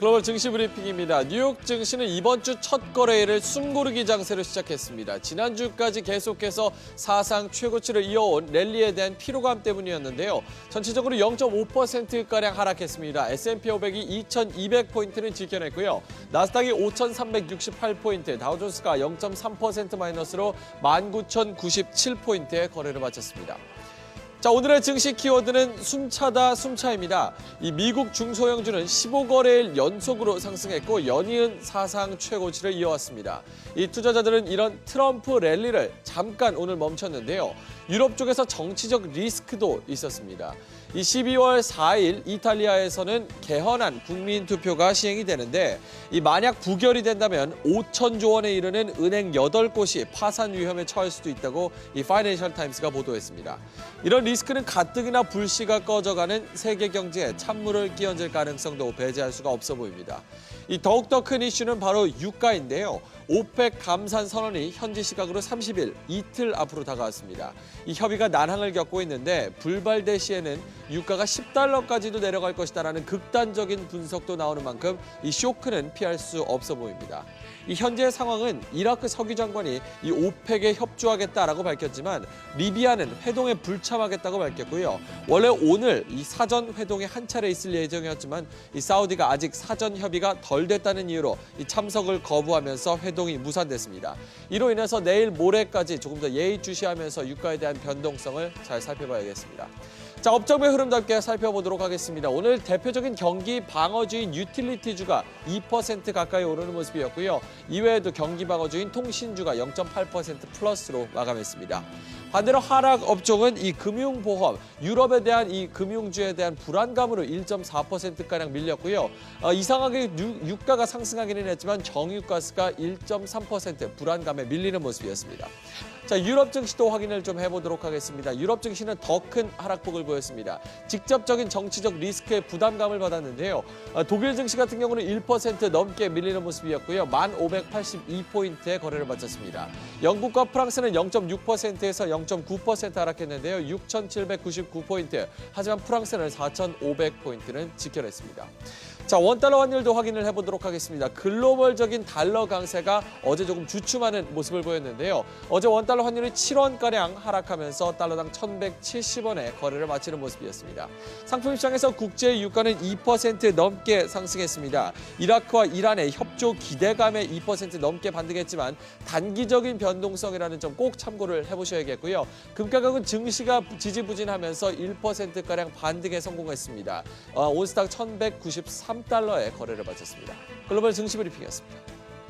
글로벌 증시 브리핑입니다. 뉴욕 증시는 이번 주 첫 거래일을 숨고르기 장세로 시작했습니다. 지난주까지 계속해서 사상 최고치를 이어온 랠리에 대한 피로감 때문이었는데요. 전체적으로 0.5%가량 하락했습니다. S&P 500이 2,200포인트는 지켜냈고요. 나스닥이 5,368포인트, 다우존스가 0.3% 마이너스로 19,097포인트의 거래를 마쳤습니다. 자, 오늘의 증시 키워드는 숨차다 숨차입니다. 이 미국 중소형주는 15거래일 연속으로 상승했고 연이은 사상 최고치를 이어왔습니다. 이 투자자들은 이런 트럼프 랠리를 잠깐 오늘 멈췄는데요. 유럽 쪽에서 정치적 리스크도 있었습니다. 이 12월 4일 이탈리아에서는 개헌안 국민 투표가 시행이 되는데 이 만약 부결이 된다면 5천조 원에 이르는 은행 8곳이 파산 위험에 처할 수도 있다고 이 파이낸셜 타임스가 보도했습니다. 이런 리스크는 가뜩이나 불씨가 꺼져가는 세계 경제에 찬물을 끼얹을 가능성도 배제할 수가 없어 보입니다. 이 더욱더 큰 이슈는 바로 유가인데요. 오펙 감산 선언이 현지 시각으로 30일 이틀 앞으로 다가왔습니다. 이 협의가 난항을 겪고 있는데 불발대 시에는 유가가 10달러까지도 내려갈 것이다라는 극단적인 분석도 나오는 만큼 이 쇼크는 피할 수 없어 보입니다. 이 현재의 상황은 이라크 석유 장관이 이 오펙에 협조하겠다라고 밝혔지만 리비아는 회동에 불참하겠다고 밝혔고요. 원래 오늘 이 사전 회동에 한 차례 있을 예정이었지만 이 사우디가 아직 사전 협의가 덜 됐다는 이유로 이 참석을 거부하면서 회동이 무산됐습니다. 이로 인해서 내일 모레까지 조금 더 예의주시하면서 유가에 대한 변동성을 잘 살펴봐야겠습니다. 자, 업종의 흐름답게 살펴보도록 하겠습니다. 오늘 대표적인 경기 방어주인 유틸리티주가 2% 가까이 오르는 모습이었고요. 이외에도 경기 방어주인 통신주가 0.8% 플러스로 마감했습니다. 반대로 하락 업종은 이 금융보험, 유럽에 대한 이 금융주에 대한 불안감으로 1.4%가량 밀렸고요. 어, 이상하게 유, 유가가 상승하기는 했지만 정유가스가 1.3% 불안감에 밀리는 모습이었습니다. 자, 유럽 증시도 확인을 좀 해보도록 하겠습니다. 유럽 증시는 더 큰 하락폭을 보였습니다. 직접적인 정치적 리스크의 부담감을 받았는데요. 어, 독일 증시 같은 경우는 1% 넘게 밀리는 모습이었고요. 1,582포인트의 거래를 마쳤습니다. 영국과 프랑스는 0.6%에서 0.9% 하락했는데요. 6,799포인트. 하지만 프랑스는 4,500포인트는 지켜냈습니다. 자, 원달러 환율도 확인을 해보도록 하겠습니다. 글로벌적인 달러 강세가 어제 조금 주춤하는 모습을 보였는데요. 어제 원달러 환율이 7원가량 하락하면서 달러당 1,170원에 거래를 마치는 모습이었습니다. 상품 시장에서 국제 유가는 2% 넘게 상승했습니다. 이라크와 이란의 협조 기대감에 2% 넘게 반등했지만 단기적인 변동성이라는 점 꼭 참고를 해보셔야겠고요. 금가격은 증시가 지지부진하면서 1%가량 반등에 성공했습니다. 어, 온스당 1,193 달러에 거래를 마쳤습니다. 글로벌 증시 브리핑이었습니다.